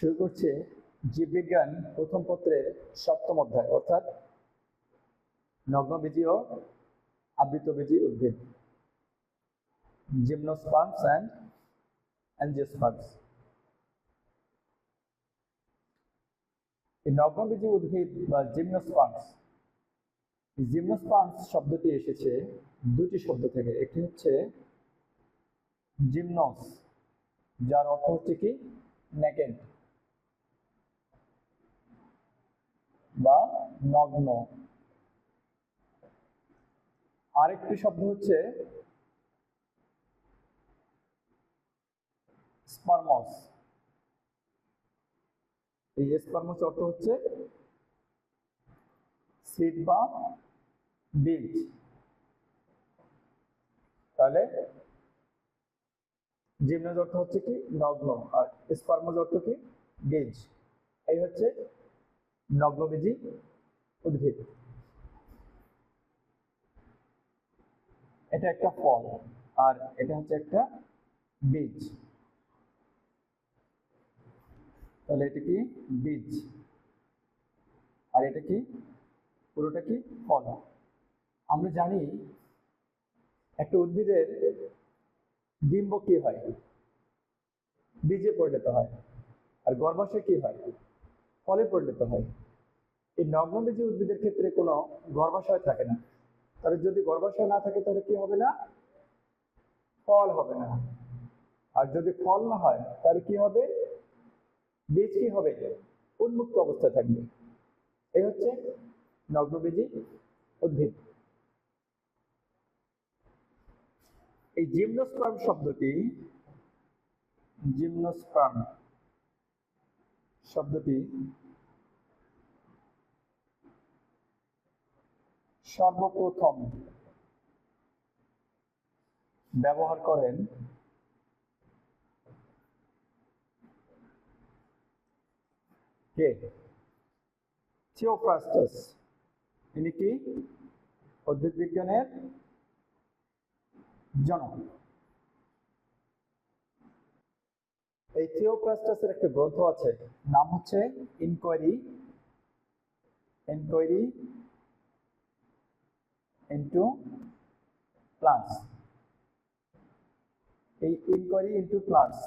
শুরু করছে জীববিজ্ঞান প্রথম পত্রের সপ্তম অধ্যায়, অর্থাৎ নগ্নবীজি ও আবৃতবীজি উদ্ভিদ। Gymnosperms and angiosperms. এই নগ্নবীজি উদ্ভিদ বা জিমনোস্পার্মস জিমনোস্পার্মস শব্দটি এসেছে দুটি শব্দ থেকে। একটি হচ্ছে জিমনস, যার অর্থ হচ্ছে কি? নেকেন্ড বা নগ্ন। আরেকটি শব্দ হচ্ছে স্পার্মস। এই স্পার্মস অর্থ হচ্ছে সিড বা বীজ। তাহলে জিমনাজ অর্থ হচ্ছে কি? নগ্ন। আর স্পার্মজ অর্থ কি? বীজ। এই হচ্ছে নগ্নবীজি উদ্ভিদ। এটা একটা ফল আর এটা হচ্ছে একটা বীজ। তাহলে এটা কি বীজ? আর এটা কি? পুরোটা কি ফল? আমরা জানি একটা উদ্ভিদের ডিম্ব কি হয়? বীজে পরিণত হয়। আর গর্ভাশয় কি হয়? ফলে পরিণত হয়। এই নগ্নবীজি উদ্ভিদের ক্ষেত্রে কোনো গর্ভাশয় থাকে না। তাহলে যদি গর্ভাশয় না থাকে, তাহলে কি হবে না? ফল হবে না। আর যদি ফল না হয়, তাহলে কি হবে? বীজ কি হবে? উন্মুক্ত অবস্থায় থাকবে। এই হচ্ছে নগ্নবীজি উদ্ভিদ। এই জিমনোস্পার্ম শব্দটি জিমনোস্পার্ম শব্দটি সর্বপ্রথম ব্যবহার করেন কে? থিওপ্রাস্টাস ইনি কি? উদ্ভিদ বিজ্ঞানের জনক। এই থিওপ্রাস্টাসের একটা গ্রন্থ আছে, নাম হচ্ছে ইনকোয়ারি ইনকোয়ারি ইন্টু প্লান্টস এই ইনকোয়ারি ইন্টু প্লান্টস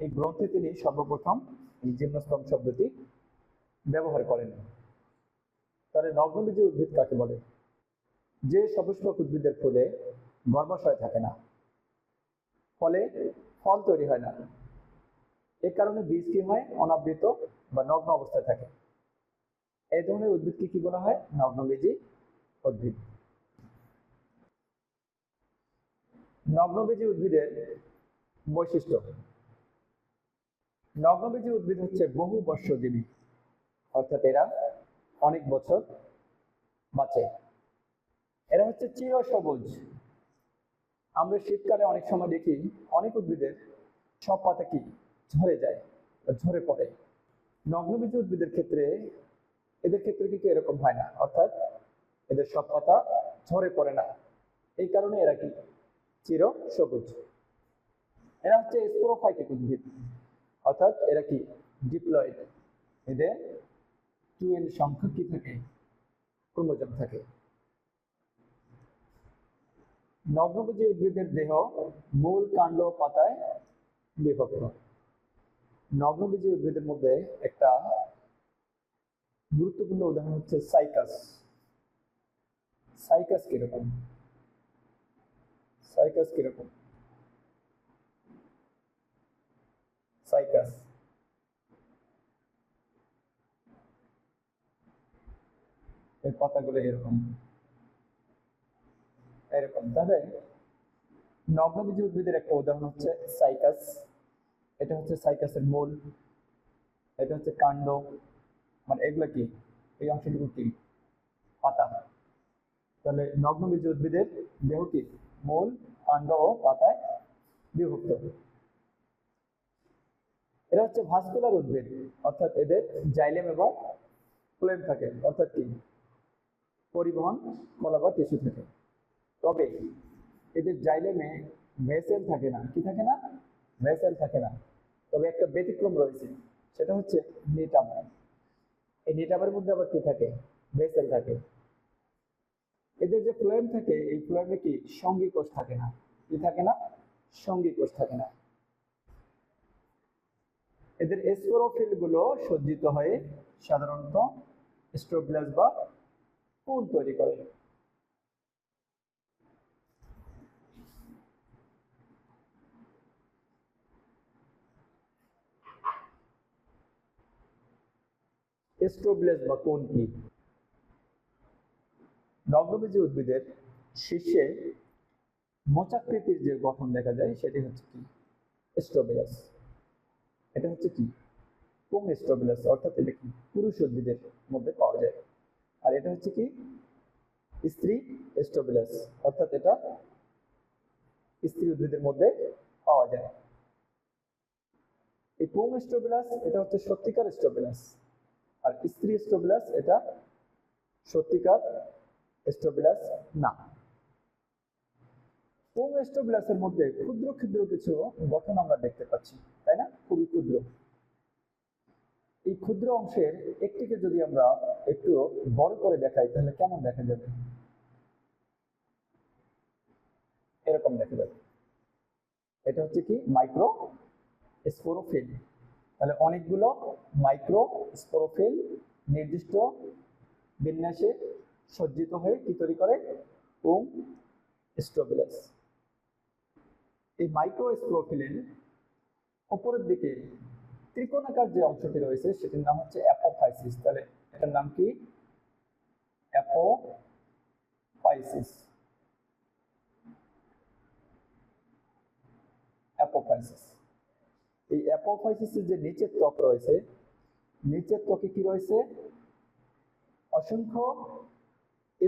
এই গ্রন্থে তিনি সর্বপ্রথম এই জিমনোস্পম শব্দটি ব্যবহার করেন। তাহলে নগ্নবীজি উদ্ভিদ কাকে বলে? যে সপুষ্পক উদ্ভিদের ফুলে গর্ভাশয় থাকে না, ফলে ফল তৈরি হয় না। এ কারণে বীজ কি হয় অনাবৃত বা নগ্ন অবস্থায় থাকে। এই ধরনের উদ্ভিদকে কি বলা হয়? নগ্নবীজি উদ্ভিদ। নগ্নবীজি উদ্ভিদের বৈশিষ্ট্য। নগ্নবীজি উদ্ভিদ হচ্ছে বহু বর্ষজীবী, অর্থাৎ এরা অনেক বছর বাঁচে। এরা হচ্ছে চির সবুজ আমরা শীতকালে অনেক সময় দেখি অনেক উদ্ভিদের সব পাতা কি? ঝরে যায় ঝরে পড়ে। নগ্নবীজ উদ্ভিদের ক্ষেত্রে, এদের ক্ষেত্রে কিন্তু এরকম হয় না, অর্থাৎ এদের সব পাতা ঝরে পড়ে না। এই কারণে এরা কি? চির সবুজ। এরা হচ্ছে স্পোরোফাইটিক উদ্ভিদ। অর্থাৎ এরা কি? ডিপ্লয়েড। এদের এন সংখ্যা কি থাকে? ক্রোমোজোম থাকে। নগ্নবীজি উদ্ভিদের দেহ মূল কাণ্ড পাতায় বিভক্ত। নগ্নবীজি উদ্ভিদের মধ্যে একটা গুরুত্বপূর্ণ উদাহরণ হচ্ছে সাইকাস। সাইকাস কীরকম? সাইকাস কীরকম সাইকাস এই পাতাগুলো এরকম এরকম তাহলে নগ্নবীজি উদ্ভিদের একটা উদাহরণ হচ্ছে সাইকাস এটা হচ্ছে সাইকাসের মূল এটা হচ্ছে কাণ্ড মানে এগুলো কি এই অংশটুকু কি পাতা তাহলে নগ্নবীজ উদ্ভিদের দেহ কি মূল কাণ্ড ও পাতায় বিভক্ত। এরা হচ্ছে ভাস্কুলার উদ্ভিদ, অর্থাৎ এদের জাইলেম এবং ফ্লেম থাকে, অর্থাৎ কি? পরিবহন, কলা বা টিস্যু থাকে। তবে এদের জাইলেমে ভেসেল থাকে না। কি থাকে না? ভেসেল থাকে না। তবে একটা ব্যতিক্রম রয়েছে, সেটা হচ্ছে নিটাম। এই নিটামের মধ্যে আবার কি থাকে? ভেসেল থাকে। এদের যে ফ্লোয়েম থাকে, এই ফ্লোয়েমে কি সঙ্গী কোষ থাকে না? কি থাকে না? সঙ্গী কোষ থাকে না। এদের স্পোরোফিলগুলো সজ্জিত হয়ে সাধারণত স্ট্রোব্লাস বা ফুল তৈরি করে। স্ট্রোব্লাস বা কোন কি? নগ্নবীজী উদ্ভিদের শীর্ষে মোচাকৃতির যে গঠন দেখা যায়, সেটি হচ্ছে কি? স্ট্রবেলাস এটা হচ্ছে কি? কোন স্ট্রোবিলাস অর্থাৎ এটা কি? পুরুষ উদ্ভিদের মধ্যে পাওয়া যায়। আর এটা হচ্ছে কি? স্ত্রী স্ট্রোবিলাস অর্থাৎ এটা স্ত্রী উদ্ভিদের মধ্যে পাওয়া যায়। এই পোম স্ট্রোবিলাস এটা হচ্ছে সত্যিকার স্ট্রোবিলাস আর স্ত্রী স্ট্রোবিলাস এটা সত্যিকার স্টোবিলাস না। পোম স্টোবিলাসের মধ্যে ক্ষুদ্র ক্ষুদ্র কিছু গঠন আমরা দেখতে পাচ্ছি, তাই না? খুবই ক্ষুদ্র। এই ক্ষুদ্র অংশের একটিকে যদি আমরা একটু বড় করে দেখাই, তাহলে কেমন দেখা যাবে? এরকম দেখা যাবে। এটা হচ্ছে কি? মাইক্রো স্পোরোফিল তাহলে অনেকগুলো মাইক্রো স্পোরোফিল নির্দিষ্ট বিন্যাসে সজ্জিত হয়ে কি তৈরি করে ওম স্ট্রোবিলাস। এই মাইক্রো স্প্রোফিলের উপরের দিকে ত্রিকোণাকার যে অংশটি রয়েছে, সেটির নাম হচ্ছে অ্যাপোফাইসিস। তাহলে এটার নাম কি? অ্যাপোফাইসিস। অ্যাপোফাইসিস। এই অ্যাপোফাইসিসের যে নিচের ত্বক রয়েছে, নিচের ত্বকে কি রয়েছে? অসংখ্য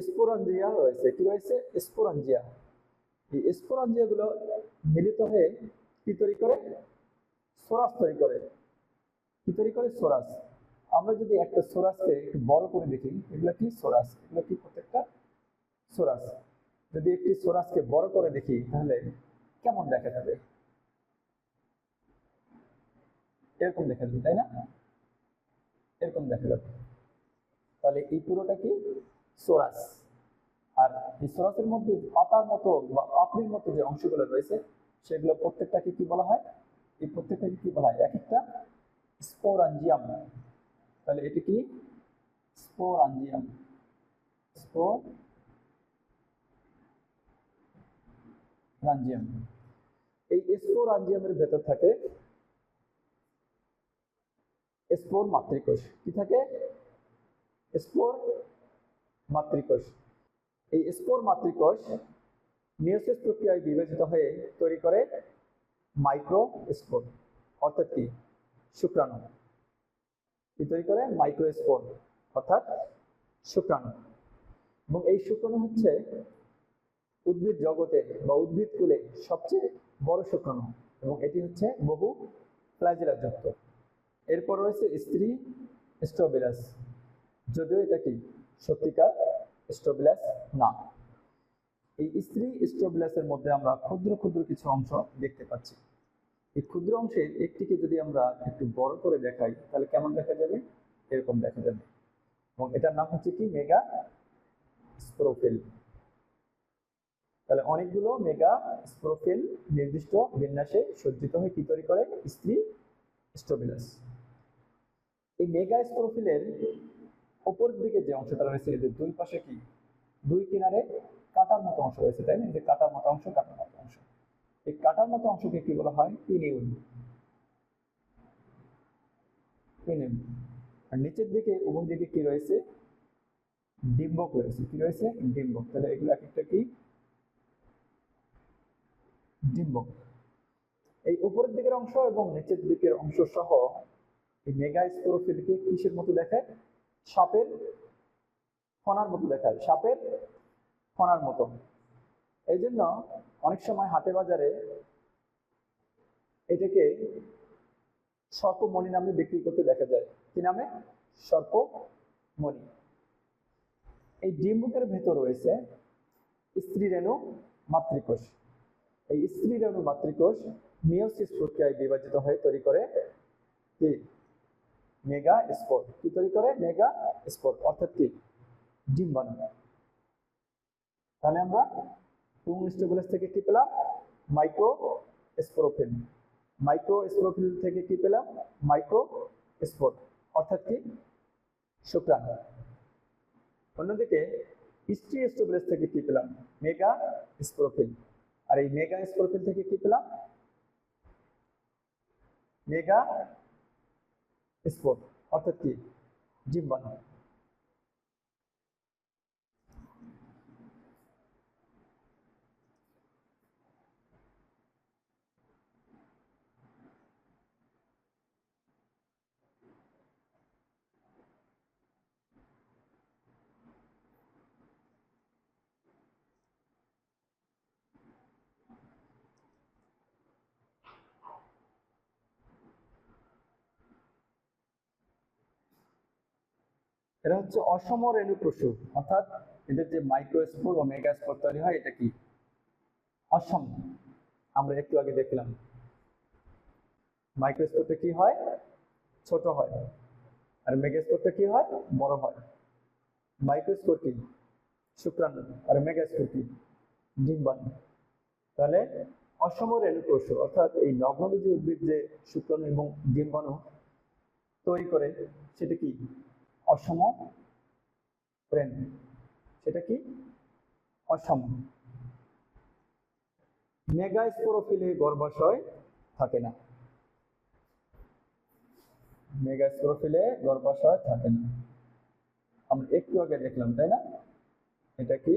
স্পোরাঞ্জিয়া রয়েছে। কি রয়েছে? স্পোরাঞ্জিয়া এই স্পোরাঞ্জিয়া গুলো মিলিত হয়ে কি তৈরি করে? সোরাস তৈরি করে। কি তৈরি করে? সোরাস। আমরা যদি একটা সোরাসকে একটু বড় করে দেখি, এগুলো কি সোরাস? এগুলো কি প্রত্যেকটা? সোরাস। যদি একটি সোরাসকে বড় করে দেখি, তাহলে কেমন দেখা যাবে? এরকম দেখা যাবে, তাই না? এরকম দেখা যাবে। তাহলে এই পুরোটা কি? সোরাস। আর এই সোরাসের মধ্যে পাতার মতো বা পাপড়ির মতো যে অংশগুলো রয়েছে, সেগুলো প্রত্যেকটাকে কি বলা হয়? এই প্রত্যেকটাকে কি বলা হয়? এক একটা স্পোরাঞ্জিয়াম। তাহলে এটি কি? স্পোরাঞ্জিয়াম। স্পোর রাঞ্জিয়াম এই স্পোরাঞ্জিয়ামের ভেতর থাকে স্পোর মাতৃকোষ কি থাকে? স্পোর মাতৃকোষ। এই স্পোর মাতৃকোষ মিওসিস প্রক্রিয়ায় বিভাজিত হয়ে তৈরি করে মাইক্রো স্পোর অর্থাৎ কি? শুক্রাণু। কি তৈরি করে? মাইক্রো স্পোর অর্থাৎ শুক্রাণু। এবং এই শুক্রাণু হচ্ছে উদ্ভিদ জগতে বা উদ্ভিদ কুলে সবচেয়ে বড় শুক্রাণু এবং এটি হচ্ছে বহু যুক্ত এরপর রয়েছে স্ত্রী স্ট্রোবিলাস যদিও এটা কি? সত্যিকার স্ট্রোবিলাস না। এই স্ত্রী স্ট্রোবিলাসের মধ্যে আমরা ক্ষুদ্র ক্ষুদ্র কিছু অংশ দেখতে পাচ্ছি। এই ক্ষুদ্র অংশের একটিকে যদি আমরা একটু বড় করে দেখাই, তাহলে কেমন দেখা যাবে? এরকম দেখা যাবে। এবং এটার নাম হচ্ছে কি? Mega sporophyll. তাহলে অনেকগুলো মেগা স্প্রোফিল নির্দিষ্ট বিন্যাসে সজ্জিত হয়ে কি তৈরি করে? স্ত্রী স্ট্রোবিলাস এই মেগা স্প্রোফিলের উপরের দিকে যে অংশটা রয়েছে এদের দুই পাশে কি? দুই কিনারে কাটার মতো অংশ রয়েছে, তাই না? যে কাটার মতো অংশ, কাটার মতো অংশ। এই কাটার মতো অংশকে কি বলা হয়? পিনিউল পিনিউল আর নিচের দিকে, উভয় দিকে কি রয়েছে? ডিম্বক রয়েছে। কি রয়েছে? ডিম্বক। তাহলে এগুলো এক একটা কি? ডিম্বক। এই উপরের দিকের অংশ এবং নিচের দিকের অংশ সহ এই মেগা স্পোরোফিলকে কিসের মতো দেখায়? সাপের ফনার মতো দেখায়, সাপের ফনার মতো। এই জন্য অনেক সময় হাটে বাজারে এটাকে সর্পমণি নামে বিক্রি করতে দেখা যায়। কি নামে? সর্পমণি। এই ডিম্বুকের ভেতর রয়েছে স্ত্রী রেণু মাতৃকোষ। এই স্ত্রী রেণু মাতৃকোষ মিওসিস প্রক্রিয়ায় বিভাজিত হয়ে তৈরি করে মেগা স্পোর কি তৈরি করে? মেগা স্পোর অর্থাৎ কি? ডিম বানানো। তাহলে আমরা টুং স্টেগুলাস থেকে কি পেলাম? মাইক্রো স্পোরোফিল মাইক্রো স্পোরোফিল থেকে কি পেলাম? মাইক্রো স্পোর অর্থাৎ কি? শুক্রাণু। অন্যদিকে স্ত্রী স্টোবলেস থেকে কি পেলাম? মেগা স্পোরোফিল আর এই মেগা স্পোরোফিল থেকে কি পেলাম? মেগা স্পোর অর্থাৎ কি? ডিম্বাণু এরা হচ্ছে অসম রেণু প্রসূ অর্থাৎ এদের যে মাইক্রোস্পোর ও মেগাস্পোর তৈরি হয়, এটা কি? অসম। আমরা একটু আগে দেখলাম। মাইক্রোস্পোরটা কি হয়? ছোট হয়। আর মেগাস্পোরটা কি হয়? বড় হয়। মাইক্রোস্পোর কি? শুক্রাণু। আর মেগাস্পোর কি? ডিম্বাণু। তাহলে অসম রেণু প্রসূ অর্থাৎ এই নগ্নবীজী উদ্ভিদ যে শুক্রাণু এবং ডিম্বাণু তৈরি করে, সেটা কি? অসম প্রেম। সেটা কি? অসম। মেগাস্পোরোফিলে গর্ভাশয় থাকে না। মেগাস্পোরোফিলে গর্ভাশয় থাকে না। আমরা একটু আগে দেখলাম, তাই না? এটা কি?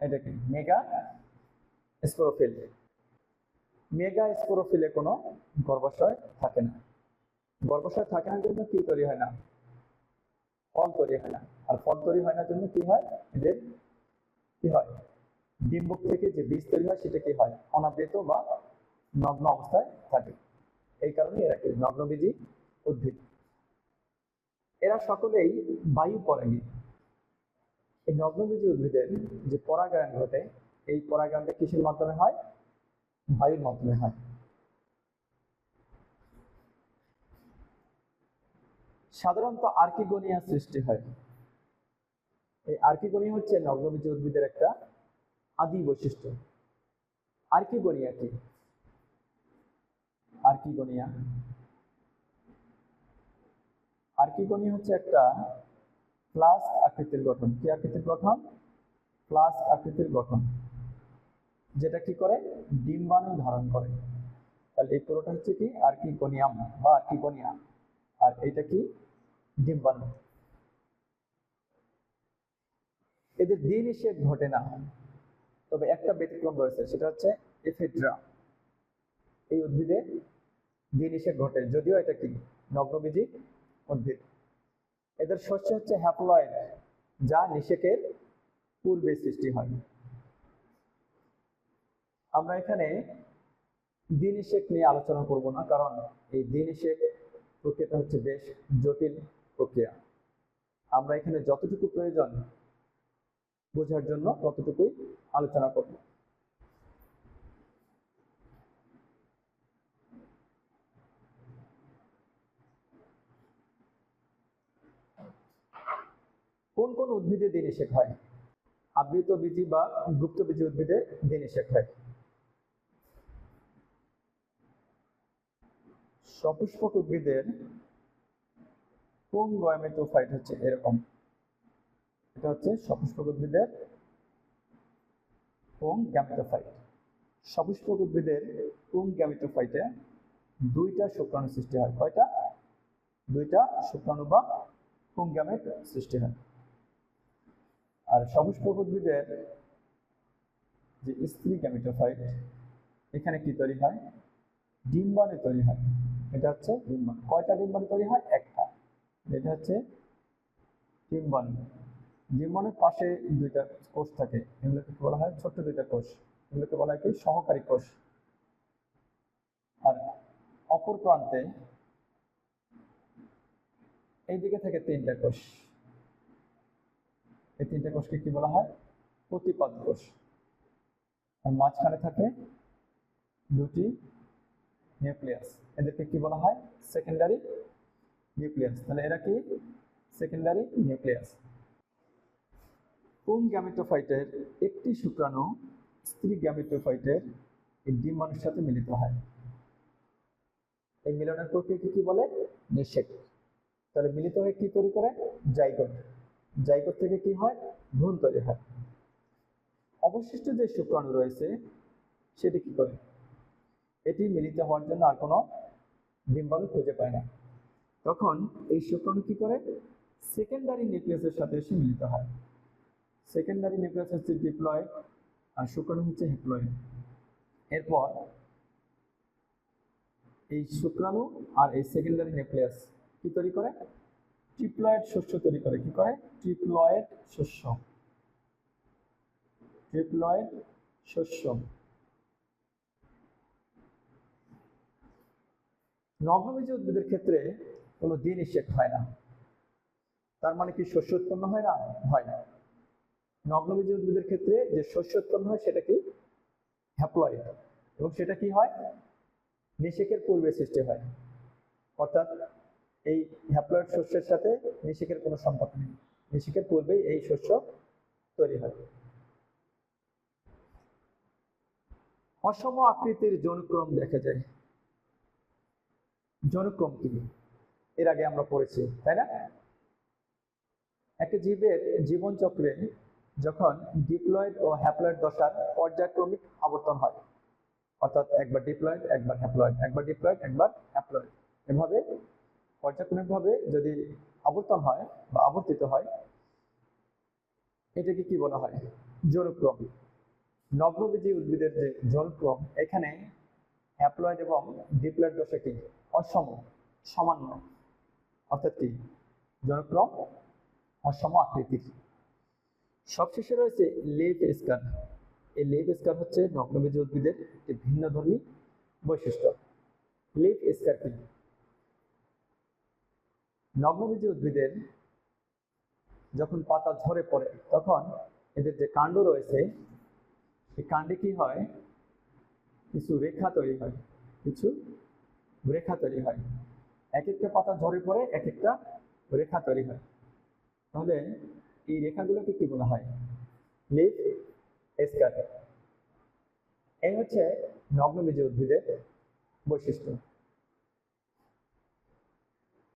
এটা কি? মেগা স্পোরোফিল মেগা স্পোরোফিলে কোনো গর্ভাশয় থাকে না। গর্ভাশয় থাকে না জন্য কি তৈরি হয় না? ফল তৈরি হয় না। আর ফল তৈরি হয় না জন্য কি হয়? এদের কি হয়? ডিম্বক থেকে যে বীজ তৈরি হয় সেটা কি হয়? অনাবৃত বা নগ্ন অবস্থায় থাকে। এই কারণে এরা কি? নগ্নবীজী উদ্ভিদ। এরা সকলেই বায়ু পরাগী। এই নগ্নবীজী উদ্ভিদের যে পরাগায়ন ঘটে, এই পরাগায়নটা কিসের মাধ্যমে হয়? বায়ুর মাধ্যমে হয়। সাধারণত আর্কিগোনিয়া সৃষ্টি হয়। এই আর্কিগোনিয়া হচ্ছে নগ্নবীজী উদ্ভিদের একটা আদি বৈশিষ্ট্য। আর্কিগোনিয়া কি? আর্কিগোনিয়া। আর্কিগোনিয়া হচ্ছে একটা প্লাস আকৃতির গঠন। কি আকৃতির গঠন? প্লাস আকৃতির গঠন। যেটা কি করে? ডিম্বাণু ধারণ করে। তাহলে এই পুরোটা হচ্ছে কি? আর্কিগোনিয়াম বা আর্কিগোনিয়া। আর এটা কি? ডিম্বাণু এদের দিন নিষেধ ঘটে না, তবে একটা ব্যতিক্রম রয়েছে, সেটা হচ্ছে এফেড্রা। এই উদ্ভিদে দিন নিষেধ ঘটে, যদিও এটা কি নগ্নবীজি উদ্ভিদ। এদের শস্য হচ্ছে হ্যাপ্লয়েড, যা নিষেকের পূর্বে সৃষ্টি হয়। আমরা এখানে দিনিশেক নিয়ে আলোচনা করব না, কারণ এই দিনিশেক প্রক্রিয়াটা হচ্ছে বেশ জটিল। প্রক্রিয়া। আমরা এখানে যতটুকু প্রয়োজন বোঝার জন্য ততটুকুই আলোচনা করব। কোন কোন উদ্ভিদে দিনিশেক হয় আবৃত বীজি বা গুপ্ত বীজি উদ্ভিদে দিনিশেক হয় সপুষ্পক উদ্ভিদের কোন গয়মেটোফাইট হচ্ছে এরকম? এটা হচ্ছে সপুষ্পক উদ্ভিদের কোন গ্যামেটোফাইট? সপুষ্পক উদ্ভিদের কোন গ্যামেটোফাইটে দুইটা শুক্রাণু সৃষ্টি হয়? কয়টা? দুইটা শুক্রাণু বা কোন গ্যামেট সৃষ্টি হয়? আর সপুষ্পক উদ্ভিদের যে স্ত্রী গ্যামেটোফাইট, এখানে কি তৈরি হয়? ডিম্বাণু তৈরি হয়। এটা হচ্ছে ডিম্বাণু। কয়টা ডিম্বাণু তৈরি হয়? একটা। এটা হচ্ছে ডিম্বাণু ডিম্বাণুর পাশে দুইটা কোষ থাকে। এগুলোকে বলা হয়? ছোট্ট দুইটা কোষ। এগুলোকে বলা হয় কি? সহকারী কোষ। আর অপর প্রান্তে এই দিকে থেকে তিনটা কোষ। এই তিনটা কোষকে কি বলা হয়? প্রতিপাদ কোষ। আর মাঝখানে থাকে দুটি নিউক্লিয়াস। এদেরকে কি বলা হয়? Secondary nucleus. তাহলে এরা কি? Secondary nucleus. কোন গ্যামেটোফাইটের একটি শুক্রাণু স্ত্রী গ্যামেটোফাইটের ডিম্বাণুর সাথে মিলিত হয়? এই মিলনের প্রক্রিয়াকে কি বলে? নিষেক। তাহলে মিলিত হয়ে কি তৈরি করে? জাইগোট। জাইগোট থেকে কি হয়? ভ্রূণ তৈরি হয়। অবশিষ্ট যে শুক্রাণু রয়েছে, সেটি কি করে? এটি মিলিত হওয়ার জন্য আর কোনো ডিম্বাণু খুঁজে পায় না। তখন এই শুক্রাণু কি করে? সেকেন্ডারি নিউক্লিয়াসের সাথে এসে মিলিত হয়। সেকেন্ডারি নিউক্লিয়াস হচ্ছে ডিপ্লয়েড আর শুক্রাণু হচ্ছে হ্যাপ্লয়েড এরপর এই শুক্রাণু আর এই সেকেন্ডারি নিউক্লিয়াস কি তৈরি করে? ট্রিপ্লয়েড শস্য তৈরি করে। কি করে? ট্রিপ্লয়েড শস্য। ট্রিপ্লয়েড শস্য। নগ্নবীজ উদ্ভিদের ক্ষেত্রে কোনো দিন নিষেধ হয় না। তার মানে কি শস্য উৎপন্ন হয় না? হয় না। নগ্নবীজ উদ্ভিদের ক্ষেত্রে যে শস্য উৎপন্ন হয় সেটা কি? হ্যাপ্লয়েড এবং সেটা কি হয়? নিষেকের পূর্বে সৃষ্টি হয়। অর্থাৎ এই হ্যাপ্লয়েড শস্যের সাথে নিষেকের কোনো সম্পর্ক নেই। নিষেকের পূর্বেই এই শস্য তৈরি হয়। অসম আকৃতির যৌনক্রম দেখা যায়। যৌনক্রম কি? এর আগে আমরা পড়েছি, তাই না? একটা জীবের জীবন চক্রে যখন ডিপ্লয়েড ও হ্যাপ্লয়েড দশার পর্যায়ক্রমিক আবর্তন হয়, অর্থাৎ একবার ডিপ্লয়েড, একবার হ্যাপ্লয়েড, একবার ডিপ্লয়েড, একবার হ্যাপ্লয়েড। এভাবে পর্যায়ক্রমিকভাবে যদি আবর্তন হয় বা আবর্তিত হয়, এটাকে কি বলা হয়? যৌনক্রম নগ্নবীজী উদ্ভিদের যে যৌনক্রম এখানে হ্যাপ্লয়েড এবং ডিপ্লয়েড দশা কি অসম, সামান্য। অর্থাৎ কি যৌনক্রম অসম আকৃতির। সবশেষে রয়েছে লেপ স্কার এই লেপ স্কার হচ্ছে নগ্নবীজী উদ্ভিদের একটি ভিন্ন ধর্মী বৈশিষ্ট্য। লেপ স্কার কি? নগ্নবীজী উদ্ভিদের যখন পাতা ঝরে পড়ে, তখন এদের যে কাণ্ড রয়েছে, এই কাণ্ডে কি হয়? কিছু রেখা তৈরি হয়, কিছু রেখা তৈরি হয়। এক একটা পাতা ঝরে পড়ে এক একটা রেখা তৈরি হয়। তাহলে এই রেখাগুলোকে কি বলা হয়? লিফ স্কার এই হচ্ছে নগ্নবীজী উদ্ভিদের বৈশিষ্ট্য।